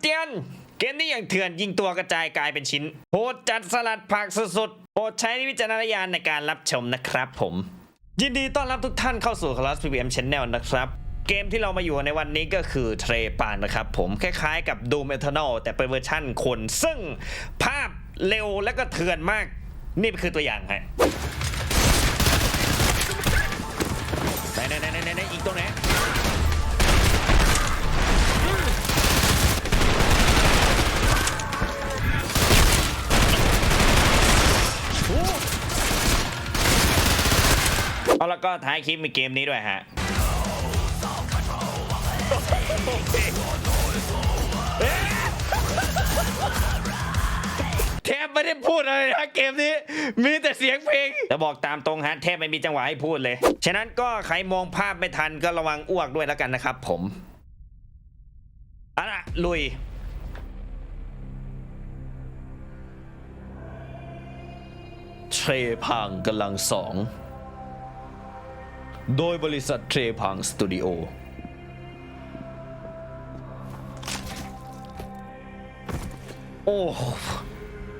เตือนเกมนี้อย่างเถื่อนยิงตัวกระจายกลายเป็นชิ้นโหดจัดสลัดผักสุดๆโปรดใช้วิจารณญาณในการรับชมนะครับผม ยินดีต้อนรับทุกท่านเข้าสู่ Class PVM Channel นะครับเกมที่เรามาอยู่ในวันนี้ก็คือเทรปานนะครับผมคล้ายๆกับ Doom Eternal แต่เป็นเวอร์ชั่นคน ซึ่งภาพเร็วและก็เถื่อนมาก นี่คือตัวอย่างฮะไหนไหนไหนไหนไหนอีกตัวไหน แล้วก็ท้ายคลิปมีเกมนี้ด้วยฮะแทบไม่ได้พูดอะไรนะเกมนี้ มีแต่เสียงเพลงจะบอกตามตรงฮะแทบไม่มีจังหวะให้พูดเลย ฉะนั้นก็ใครมองภาพไม่ทันก็ระวังอ้วกด้วยแล้วกันนะครับผมเอาล่ะลุยเทรพังกำลังสอง โดยบริษัทเทรพังสตูดิโอ โอ้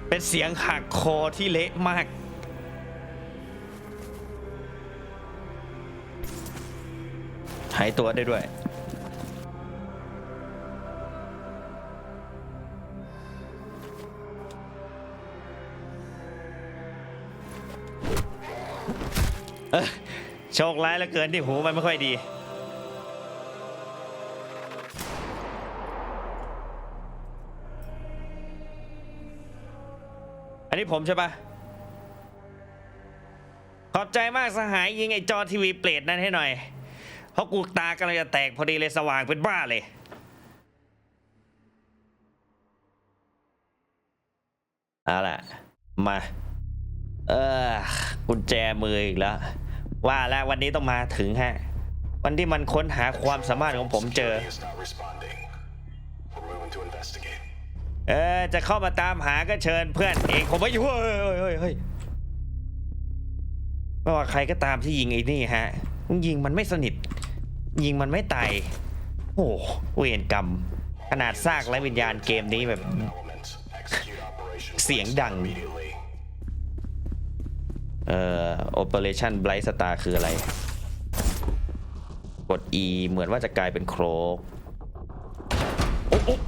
เป็นเสียงหักคอที่เละมาก หายตัวได้ด้วยเอ้อ โชคร้ายเหลือเกินที่หูมันไม่ค่อยดี อันนี้ผมใช่ปะขอบใจมากสหายยิงไอ้จอทีวีเปรตนั้นให้หน่อย เพราะกูตากำลังจะแตกพอดีเลยสว่างเป็นบ้าเลยเอาล่ะ มา เออกุญแจมืออีกแล้ว ว่าแล้ววันนี้ต้องมาถึงฮะ วันที่มันค้นหาความสามารถของผมเจอ เออจะเข้ามาตามหาก็เชิญเพื่อนเองผมไม่อยู่เฮ้ยเฮ้ยเฮ้ยไม่ว่าใครก็ตามที่ยิงไอ้นี่ฮะยิงมันไม่สนิท ยิงมันไม่ตายโอ้เวรกรรม ขนาดซากและวิญญาณเกมนี้แบบ เสียงดัง เอ่อ Operation Bright Star คืออะไร กด E เหมือนว่าจะกลายเป็นโครกโอ๊ะโอ๊ะ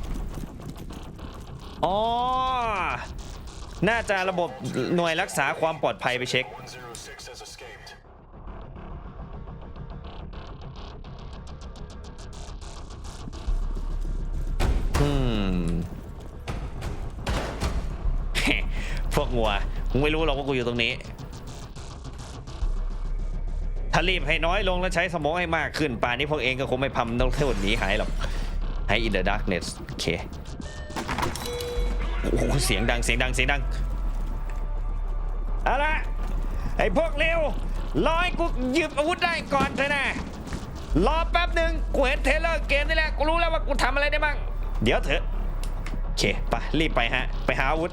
อ๋อ น่าจะระบบหน่วยรักษาความปลอดภัยไปเช็ค อืม พวกงัวมึงไม่รู้หรอกว่ากูอยู่ตรงนี้ ถ้ารีบให้น้อยลงแล้วใช้สมองให้มากขึ้น ป่านนี้พวกเองก็คงไม่พำต้องเท่าหนีหายหรอกให้ in the darkness โอเคโอ้โหเสียงดังเสียงดังเสียงดังเอาละไอ้พวกเร็วรอให้กูหยิบอาวุธได้ก่อนเถอะนะรอแป๊บหนึ่งกูเห็นเทเลอร์เกมนี่แหละกูรู้แล้วว่ากูทำอะไรได้บ้าง เดี๋ยวเถอะโอเคไปรีบไปฮะ ไปหาอาวุธ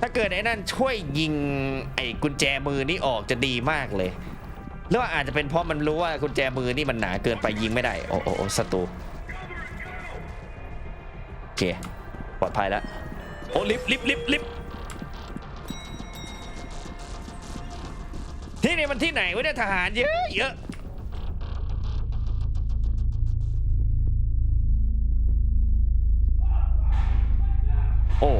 ถ้าเกิดไอ้นั่นช่วยยิงไอ้กุญแจมือนี่ออกจะดีมากเลย หรือว่าอาจจะเป็นเพราะมันรู้ว่ากุญแจมือนี่มันหนาเกินไปยิงไม่ได้ โอ้โอ้ศัตรูโอเคปลอดภัยแล้ว โอ้ลิฟต์ลิฟต์ลิฟต์ลิฟต์ที่นี่มันที่ไหนวะเนี่ยทหารเยอะเยอะโอ้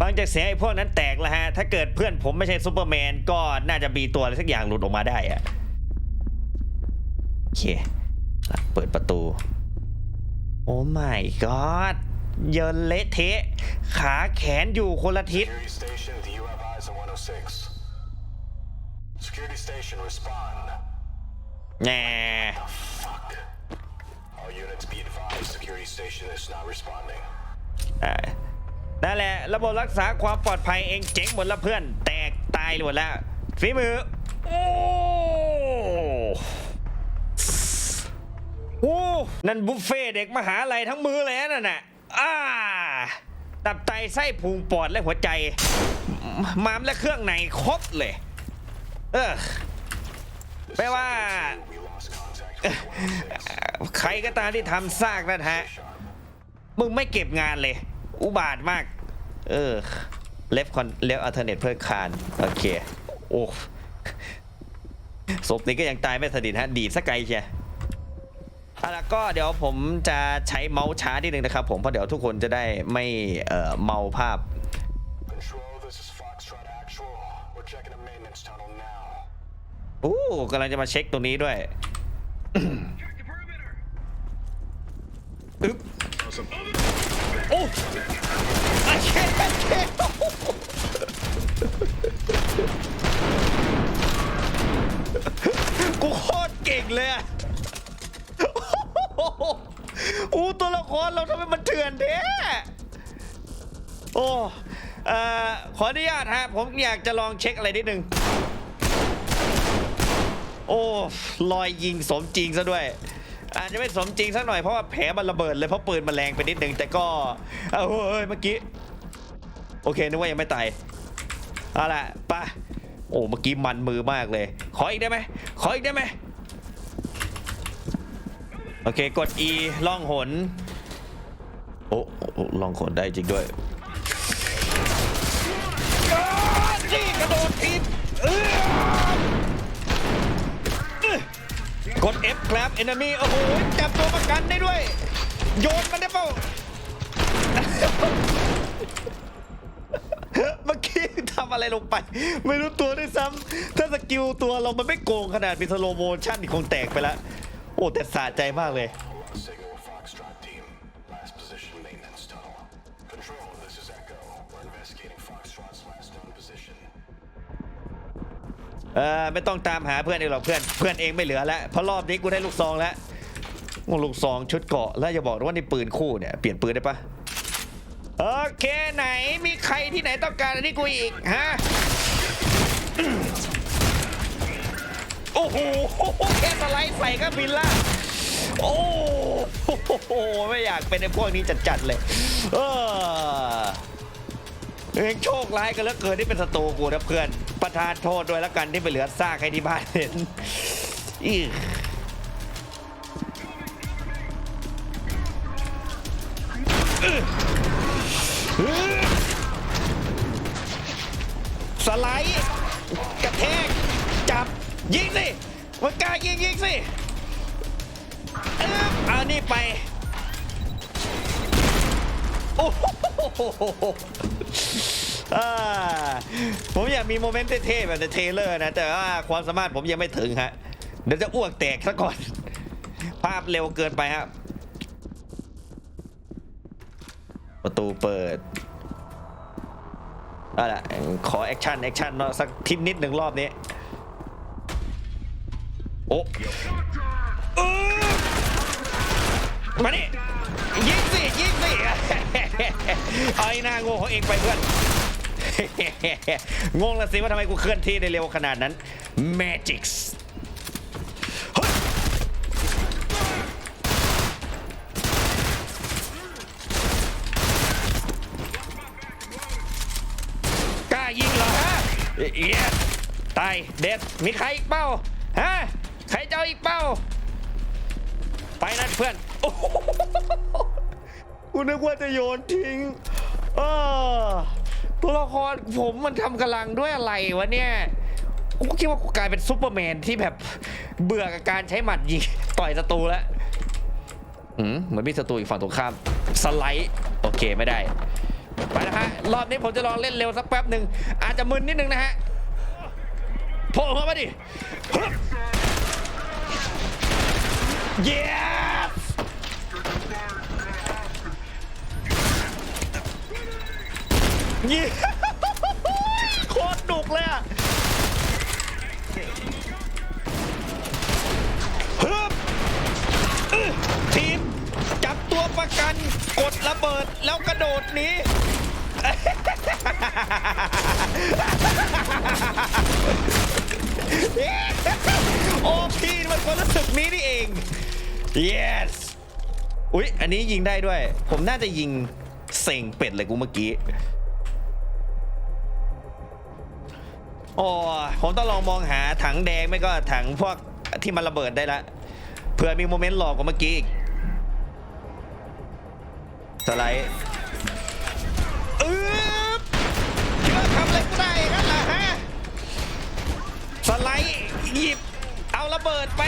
ฟังจากเสียงไอ้พวกนั้นแตกแล้วฮะ ถ้าเกิดเพื่อนผมไม่ใช่ซูเปอร์แมนก็น่าจะมีตัวอะไรสักอย่างหลุดออกมาได้อะโอเคอะเปิดประตู โอ้ my god เยินเละเทะ ขาแขนอยู่คนละทิศ Security station, do you have eyes on 106? Security station, respond. แง่ นั่นแหละ ระบบรักษาความปลอดภัยเองเจ๋งหมดแล้วเพื่อน แตกตายหมดแล้วฝีมือ โอ้โหนั่นบุฟเฟ่เด็กมหาลัยทั้งมือเลยนั่นน่ะอ้าตับไตไส้พุงปอดและหัวใจ มามและเครื่องในครบเลย เออไม่ว่า ใครก็ตามที่ทำซากนั่นฮะ มึงไม่เก็บงานเลย อุบาทมาก เออเลฟคอนเลฟอัลเทอร์เนทเพื่อคานโอเค โอ้ศพนี้ก็ยังตายไม่สนิทฮะ ดีดสักไกลเชียเอาละก็เดี๋ยวผมจะใช้เมาส์ช้านิดนึงนะครับผม เพราะเดี๋ยวทุกคนจะได้ไม่เอ่อเมาภาพ Control, this is Foxtrot Actual. We're checking the maintenance tunnel now. อู้กำลังจะมาเช็คตรงนี้ด้วย อึ๊บโอ้ไอ้เช่ไอ้เช่กูโคตรเก่งเลยอะอู้ตัวละครเราทำไมมันเถื่อนแท้โอ้เอ่อขออนุญาตฮะ ผมอยากจะลองเช็คอะไรนิดนึง โอ้รอยยิงสมจริงซะด้วย อาจจะไม่สมจริงสักหน่อยเพราะว่าแผลมันระเบิดเลยเพราะปืนมันแรงไปนิดนึงแต่ก็เอาเฮ้ยเมื่อกี้โอเคนึกว่ายังไม่ตายเอาล่ะไปะโอ้เมื่อกี้มันมือมากเลย ขออีกได้ไหมขออีกได้ไหมโอเคกด E ล่องหนโอ้ล่องหนได้จริงด้วยอ้าวนี่กระโดดทีบเอื้อ กด F ครับ enemy โอ้โหจับตัวประกันได้ด้วย โยนมันได้เปล่าเมื่อกี้ทำอะไรลงไป ไม่รู้ตัวด้วยซ้ำถ้าสกิลตัวเรามันไม่โกงขนาดเป็นสโลโมชั่นคงแตกไปแล้ว โอ้แต่สะใจมากเลย ออไม่ต้องตามหาเพื่อนเองหรอกเพื่อนเพื่อนเองไม่เหลือแล้วเพราะรอบนี้กูได้ลูกซองแล้วลูกซองชุดเกาะแล้วอย่าบอกว่านี่ปืนคู่เนี่ยเปลี่ยนปืนได้ปะโอเคไหนมีใครที่ไหนต้องการอันนี้กูอีกฮะโอ้โหแค่สไลด์ใส่ก็บินละโอ้โหไม่อยากเป็นไอ้พวกนี้จัดๆเลยเออ เองโชคร้ายกันเหลือเกินที่เป็นศัตรูกูนะเพื่อน ประทานโทษด้วยแล้วกันที่ไปเหลือซากให้ที่บ้านเห็นอีสไลด์กระแทก จับ ยิงสิมันกล้ายิงยิงสิเอ๊บเอานี่ไป โอ้ โหอ่าผมอยากมีโมเมนต์เท่ๆแบบในเทเลอร์นะ แต่ว่าความสามารถผมยังไม่ถึงฮะ เดี๋ยวจะอ้วกแตกซะก่อน ภาพเร็วเกินไปครับ ประตูเปิดเอาล่ะขอแอคชั่นแอคชั่นเนาะสักทิศนิดหนึ่งรอบนี้ โอ้เออมานี่ยิงสิยิงสิ เอาไอ้หน้าโง่ของเองไปเพื่อนงงละสิว่าทำไมกูเคลื่อนที่ได้เร็วขนาดนั้น Magic กล้ายิงเหรอฮะเอียตายเด็ดมีใครอีกเป้าฮะใครจะเอาอีกเป้า ไปนั่นเพื่อน กูนึกว่าจะโยนทิ้งเออตัวละครผมมันทำกำลังด้วยอะไรวะเนี่ยกูคิดว่ากูกลายเป็นซูเปอร์แมนที่แบบเบื่อกับการใช้หมัดยิงต่อยศัตรูแล้วอืมเหมือนมีศัตรูอีกฝั่งตรงข้ามสไลด์โอเคไม่ได้ไปนะฮะรอบนี้ผมจะลองเล่นเร็วสักแป๊บหนึ่งอาจจะมึนนิดนึงนะฮะโผล่เข้ามาดิฮึบ ยี่โคตรดุกเลยอะฮึบอื้อทีม จับตัวประกัน กดระเบิดแล้วกระโดดหนี โอ้พี่มันคนรู้สึกนี้นี่เอง yes อุ๊ย อันนี้ยิงได้ด้วย ผมน่าจะยิงเซ็งเป็ดเลยกูเมื่อกี้ โอ้ผมต้องลองมองหาถังแดงไม่ก็ถังพวกที่มันระเบิดได้ละเผื่อมีโมเมนต์หลอกกว่าเมื่อกี้อีกสไลด์อึ๊บคิดว่าทำอะไรกูได้กันล่ะฮะสไลด์หยิบเอาระเบิดไป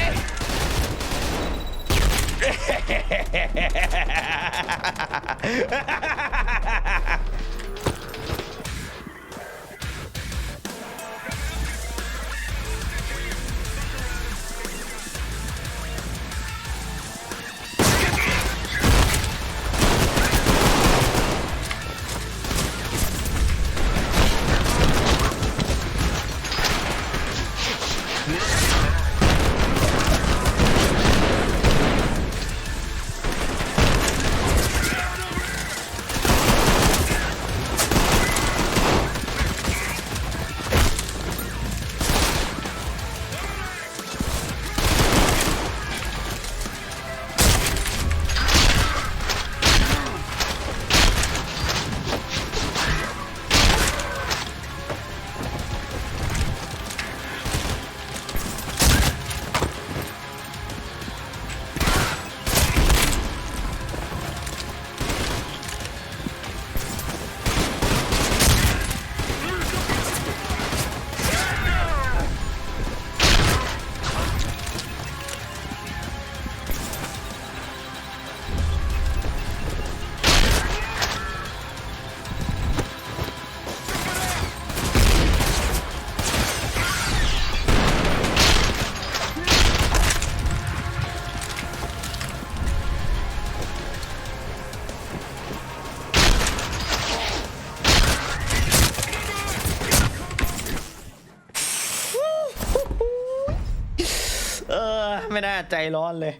ใจร้อนเลย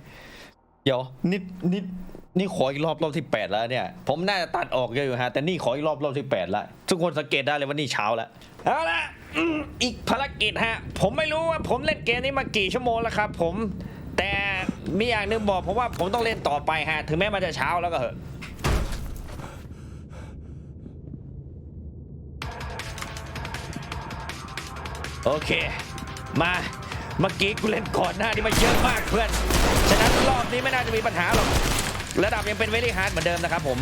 เดี๋ยวนี่นี่นี่ขออีกรอบรอบที่8แล้วเนี่ย ผมน่าจะตัดออกเยอะอยู่ฮะ แต่นี่ขออีกรอบรอบที่8แล้วทุกคนสังเกตได้เลยว่านี่เช้าแล้วเอาละอีกภารกิจฮะ ผมไม่รู้ว่าผมเล่นเกมนี้มากี่ชั่วโมงแล้วครับ ผม แต่มีอย่างหนึงบอกผมว่าผมต้องเล่นต่อไปฮะ ถึงแม้มันจะเช้าแล้วก็เหอะโอเค มา เมื่อกี้กูเล่นก่อนหน้านี้มาเยอะมากเพื่อน ฉะนั้นรอบนี้ไม่น่าจะมีปัญหาหรอก ระดับยังเป็นเวลี่ฮาร์ดเหมือนเดิมนะครับผม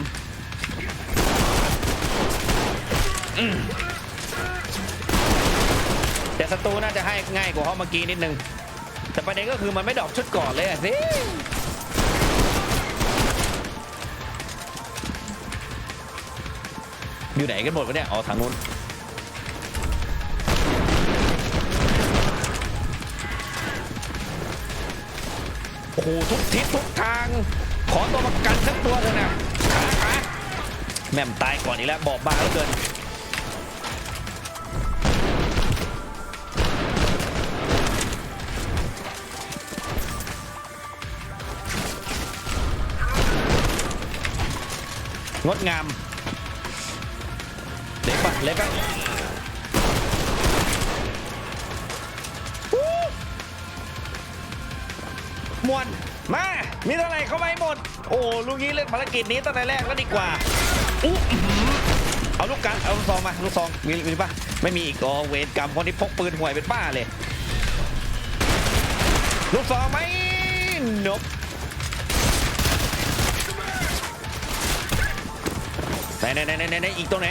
มแต่ศัตรูน่าจะให้ง่ายกว่าเขาเมื่อกี้นิดนึง แต่ประเด็นก็คือมันไม่ดอกชุดก่อนเลยอะสิอยู่ไหนกันหมดวะเนี่ยอ๋อทางนู้น โอ้โหทุกทิศทุกทาง ขอตัวประกันสักตัวเถอะนะขาขาแม่มตายก่อนอีกแล้วบอบบางเหลือเกินงดงามเล็กปะเล็กปะ มวนมา มีเท่าไหร่เข้าไปหมด โอ้ลูกนี้เล่นภารกิจนี้ตั้งแต่แรกแล้วดีกว่าอู้อื้อหือเอาลูกกันเอาลูกซองมาลูกซองมีมีปะไม่มีอีกอ๋อเวรกรรมคนที่พกปืนห่วยเป็นป้าเลย ลูกซองไหมนบไหนไหนไหนไหนไหนอีกตัวไหน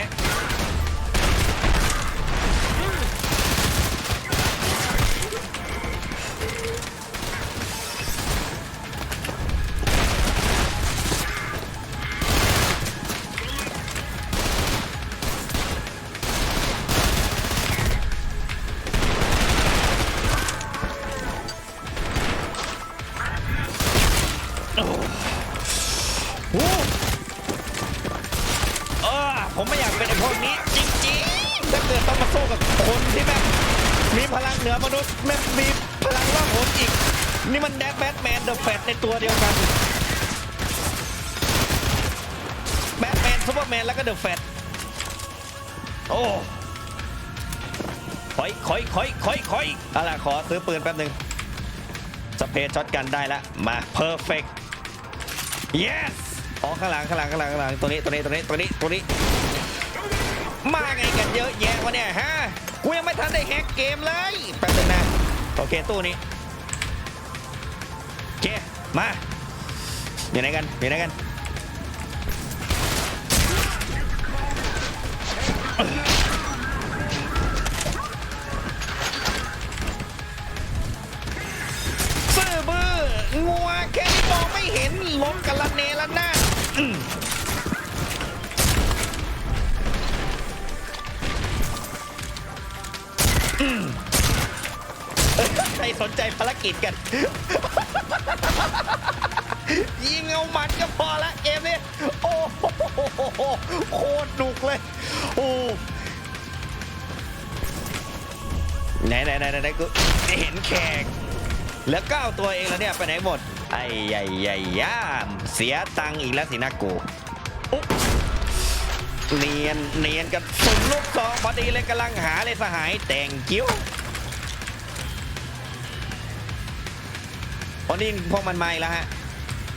แมนแล้วก็เดอะแฟตโอ้คอยคอยคอยคอยคอยเอาล่ะขอซื้อปืนแป๊บหนึ่งสเปรช็อตกันได้แล้วมาเพอร์เฟกต์ yes อ๋อข้างหลังข้างหลังข้างหลังข้างหลังตัวนี้ตัวนี้ตัวนี้ตัวนี้ตัวนี้ มาไงกันเยอะแยะวะเนี่ยฮะกูยังไม่ทันได้แฮกเกมเลยแป๊บนึงนะโอเคตู้นี้โอเคมาอยู่ไหนกันอยู่ไหนกัน สนใจภารกิจกัน ยิงเอามันก็พอละเกมนี้โอ้โหโคตรหนุกเลยโอ้ไหนไหนไหนไหนกูเห็นแขกเหลือเก้าตัวเองแล้วเนี่ยไปไหนหมดไอ้ใหญ่ใหญ่ย่ามเสียตังค์อีกแล้วสินะกูเนียนเนียนกันสุ่มลูกซองพอดีเลยกำลังหาเลยสหายแต่งกิ้ว พอนี่พวกมันมาอีกแล้วฮะ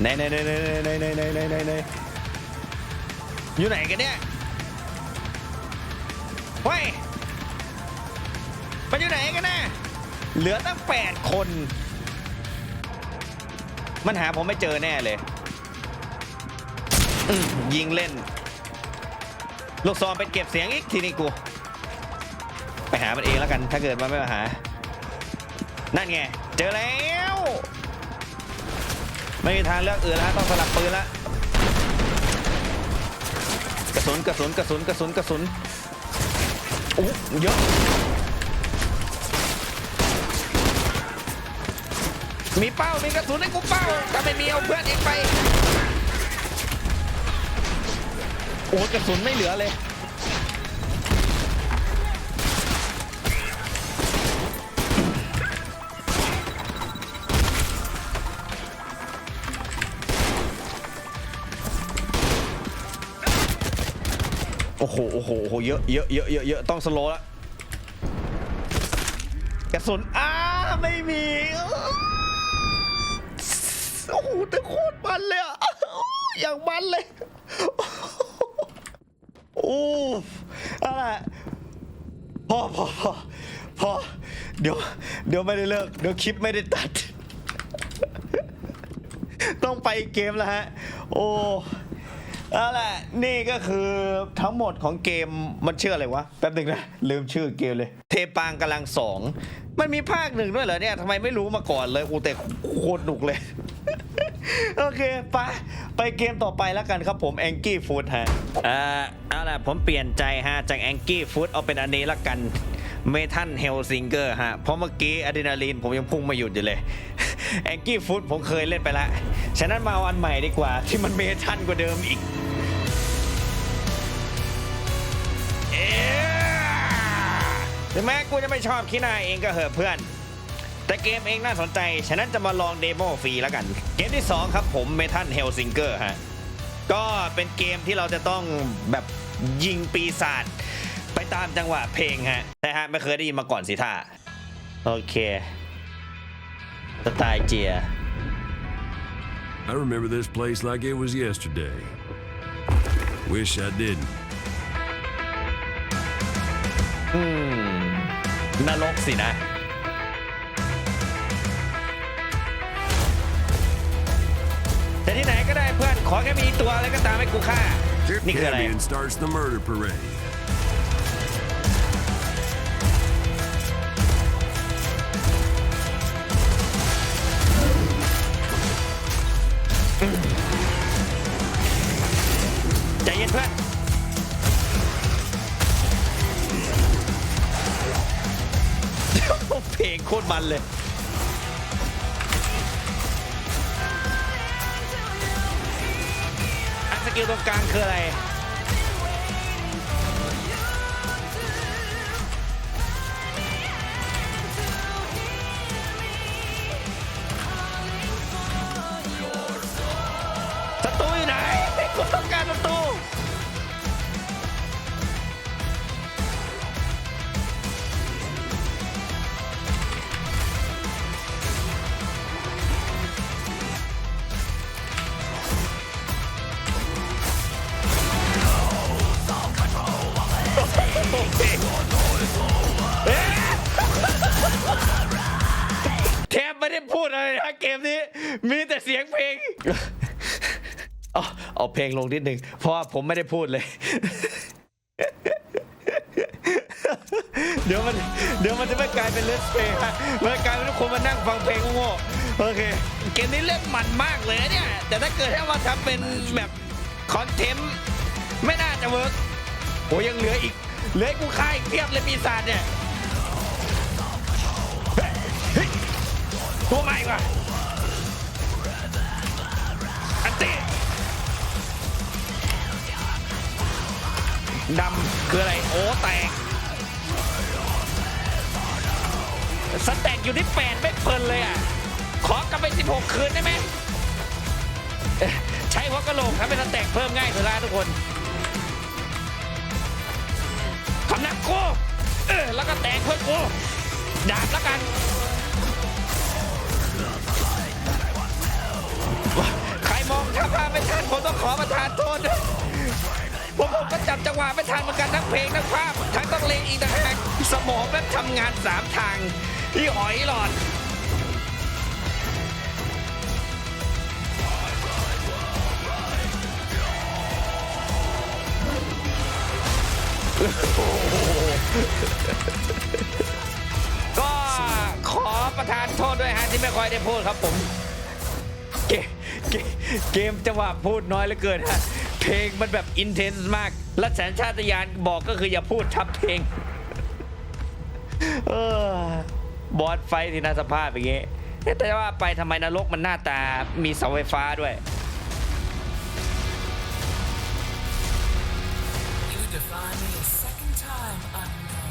ไหนไหนไหนไหนไหนไหนไหนไหนไหนไหนอยู่ไหนกันเนี่ยเฮ้ยมันอยู่ไหนกันนะเหลือตั้งแปดคน มันหาผมไม่เจอแน่เลยยิงเล่น ลูกซองไปเก็บเสียงอีกทีนี้กู ไปหามันเองแล้วกัน ถ้าเกิดมันไม่มาหา นั่นไง เจอแล้ว ไม่มีทางเลือกอื่นแล้วต้องสลับปืนละกระสุนกระสุนกระสุนกระสุนกระสุนอู้เยอะมีเป้า มีกระสุนให้กูเป้า ถ้าไม่มีเอาเพื่อนเองไป โอ้กระสุนไม่เหลือเลย โอ้โหโอ้โหโอ้โหเยอะเยอะเยอะเยอะเยอะต้องสโลว์ละกระสุนอ้าไม่มีโอ้โหแต่โคตรมันเลยอะอย่างมันเลยโอ้อะไรพอพอพอพอเดี๋ยวเดี๋ยวไม่ได้เลิกเดี๋ยวคลิปไม่ได้ตัด ต้องไปเกมแล้วฮะ โอ้ เอาล่ะนี่ก็คือทั้งหมดของเกมมันชื่ออะไรวะ แป๊บหนึ่งนะ ลืมชื่อเกมเลย เทปางกำลังสอง มันมีภาคหนึ่งด้วยเหรอเนี่ยทำไมไม่รู้มาก่อนเลยอูแต่โคตรหนุกเลย โอเคไปไปเกมต่อไปแล้วกันครับผมแองกี้ฟูดฮะเอ่อเอาล่ะผมเปลี่ยนใจฮะจากแองกี้ฟูดเอาเป็นอันนี้ละกัน เมทัลเฮลซิงเกอร์ฮะ เพราะเมื่อกี้อะดรีนาลีนผมยังพุ่งไม่หยุดอยู่เลยแองกี้ฟูดผมเคยเล่นไปแล้ว ฉะนั้นมาเอาอันใหม่ดีกว่า ที่มันเมทัลกว่าเดิมอีกเอ๊ะถึงแม้กูจะไม่ชอบขี้หน้าเองก็เหอะเพื่อน แต่เกมเองน่าสนใจ ฉะนั้นจะมาลองเดโมฟรีแล้วกัน เกมที่ 2 ครับผมเมทัลเฮลซิงเกอร์ฮะ ก็เป็นเกมที่เราจะต้องแบบยิงปีศาจ ไปตามจังหวะเพลงฮะนะฮะไม่เคยได้ยินมาก่อนสิท่าโอเคสไตล์เจีย I remember this place like it was yesterday. Wish I didn't. อืมนรกสินะ แต่ที่ไหนก็ได้เพื่อน ขอแค่มีตัวอะไรก็ตามให้กูฆ่า นี่คืออะไร Cambion starts the murder parade. palle. เพลงเอาเอาเพลงลงนิดหนึ่งเพราะว่าผมไม่ได้พูดเลย เดี๋ยวมันเดี๋ยวมันจะไม่กลายเป็นเลสเพลงมันจะกลายเป็นทุกคนมานั่งฟังเพลงโง่ๆโอเค เกมนี้เล่นมันมากเลยนะเนี่ย แต่ถ้าเกิดให้มาทำเป็นแบบคอนเทนต์ไม่น่าจะเวิร์กโอ้ยังเหลืออีก เหลือให้กูฆ่าอีกเพียบเลยปีศาจเนี่ยเฮ้ยเฮ้ยตัวใหม่ว่ะ ดำคืออะไรโอ้แตกสแต็กอยู่ที่แปดไม่เพลินเลยอะ ขอกลับไป 16 คืนได้ไหมใช้หัวกะโหลกทำเป็นสแต็กเพิ่มง่ายสุดละทุกคนคำนับกูเออแล้วก็แตกเพื่อนกูดาบแล้วกันใครมองถ้าพาไม่ทันผมต้องขอประทานโทษด้วย ผมผมก็จับจังหวะไม่ทันเหมือนกันทั้งเพลงทั้งภาพทั้งต้องเลงอีกต่างหากสมองแบบทำงานสามทางที่หอยหลอดก็ขอประทานโทษด้วยฮะที่ไม่ค่อยได้พูดครับผม เกมเกมเกมจังหวะพูดน้อยเหลือเกินฮะ เพลงมันแบบอินเทนส์มาก และแสนชาตญาณบอกก็คืออย่าพูดทับเพลงเออบอสไฟท์ที่น่าสภาพอย่างเงี้ยเอ๊ะแต่ว่าไปทำไมนรกมันหน้าตามีเสาไฟฟ้าด้วย You defy me a second time, unknown.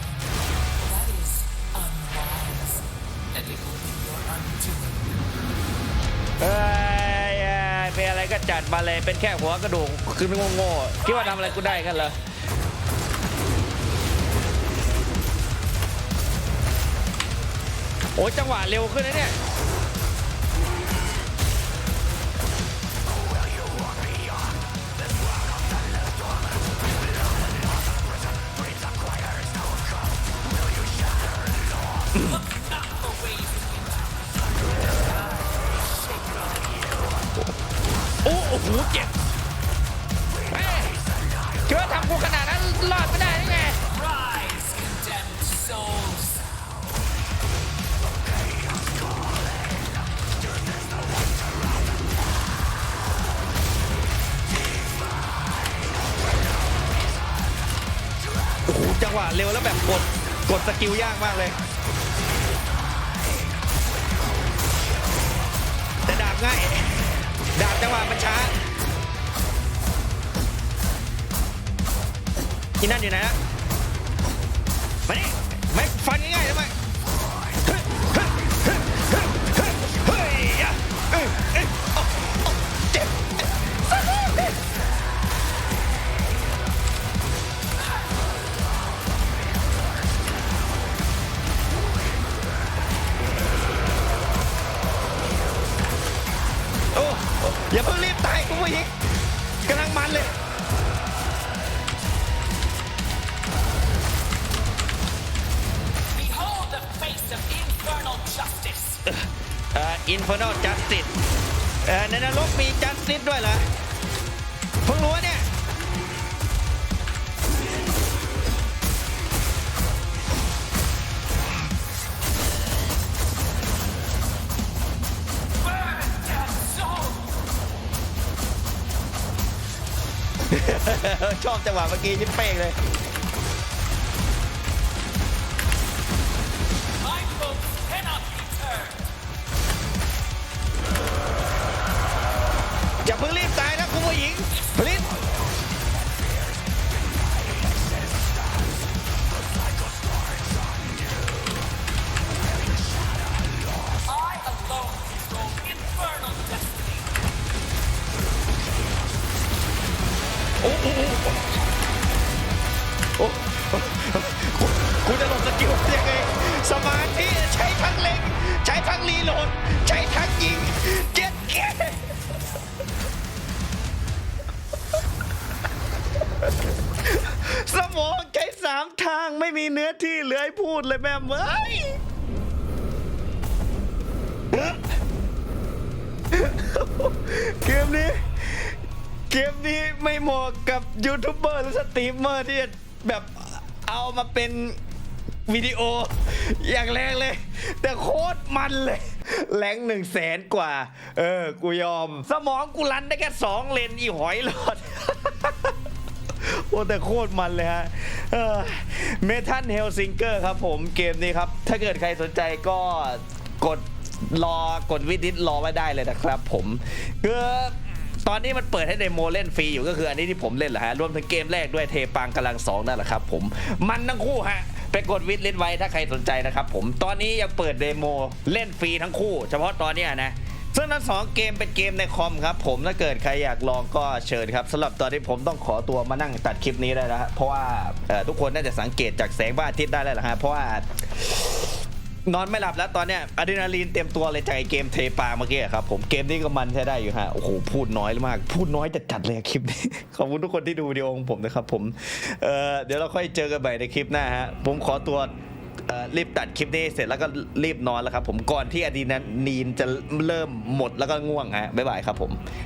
That is unwise, and it will be your undoing. เอ้ย ก็จัดมาเลยเป็นแค่หัวกระดูกคือโง่ๆคิดว่าทำอะไรกูได้กันเหรอโอ้ยจังหวะเร็วขึ้นนะเนี่ย ง่าย ดาบจังหวะมันช้าที่นั่นอยู่ไหนละมานี่ไม่ฟันง่ายๆทำไม จังหวะเมื่อกี้ยิ้มเป้งเลย คุณจะลงสกิลยังไงสมาธิใช้ทั้งเล็ง ใช้ทั้งรีโหลด ใช้ทั้งยิงเก็ดเกสมองใช้สามทางไม่มีเนื้อที่เหลือให้พูดเลยแม่เอ้ยเกมนี้ เกมนี้ไม่เหมาะกับยูทูบเบอร์หรือสตรีมเมอร์ที่แบบ เอามาเป็นวิดีโออย่างแรงเลย แต่โคตรมันเลยแรงหนึ่งแสนกว่า เออ กูยอม สมองกูรันได้แค่สองเลนอีหอยหลอดโอ้แต่โคตรมันเลยฮะเมทัลเฮลซิงเกอร์ครับผมเกมนี้ครับ ถ้าเกิดใครสนใจก็กดรอกดวิดิตรอไว้ได้เลยนะครับผมคือ ตอนนี้มันเปิดให้เดโมเล่นฟรีอยู่ก็คืออันนี้ที่ผมเล่นแหละฮะรวมถึงเกมแรกด้วยเทปังกำลังสองนั่นแหละครับผมมันทั้งคู่ฮะไปกดวิดลิสไว้ถ้าใครสนใจนะครับผมตอนนี้ยังเปิดเดโมเล่นฟรีทั้งคู่ เฉพาะตอนนี้นะซึ่งทั้งสองเกมเป็นเกมในคอมครับผมถ้าเกิดใครอยากลองก็เชิญครับสำหรับตอนนี้ผมต้องขอตัวมานั่งตัดคลิปนี้ได้แล้วฮะเพราะว่าทุกคนน่าจะสังเกตจากแสงพระอาทิตย์ได้แล้วนะฮะเพราะว่า นอนไม่หลับแล้วตอนเนี้ยอะดรีนาลีนเต็มตัวเลยจากไอเกมเทปาเมื่อกี้ครับผมเกมนี้ก็มันใช้ได้อยู่ฮะโอ้โหพูดน้อยมาก พูดน้อยจัดจัดเลยคลิปนี้ ขอบคุณทุกคนที่ดูวิดีโอของผมนะครับผมเอ่อเดี๋ยวเราค่อยเจอกันใหม่ในคลิปหน้าฮะผมขอตัวรีบตัดคลิปนี้เสร็จแล้วก็รีบนอนแล้วครับผมก่อนที่อะดรีนาลีนจะเริ่มหมดแล้วก็ง่วงฮะบ๊ายบายครับผม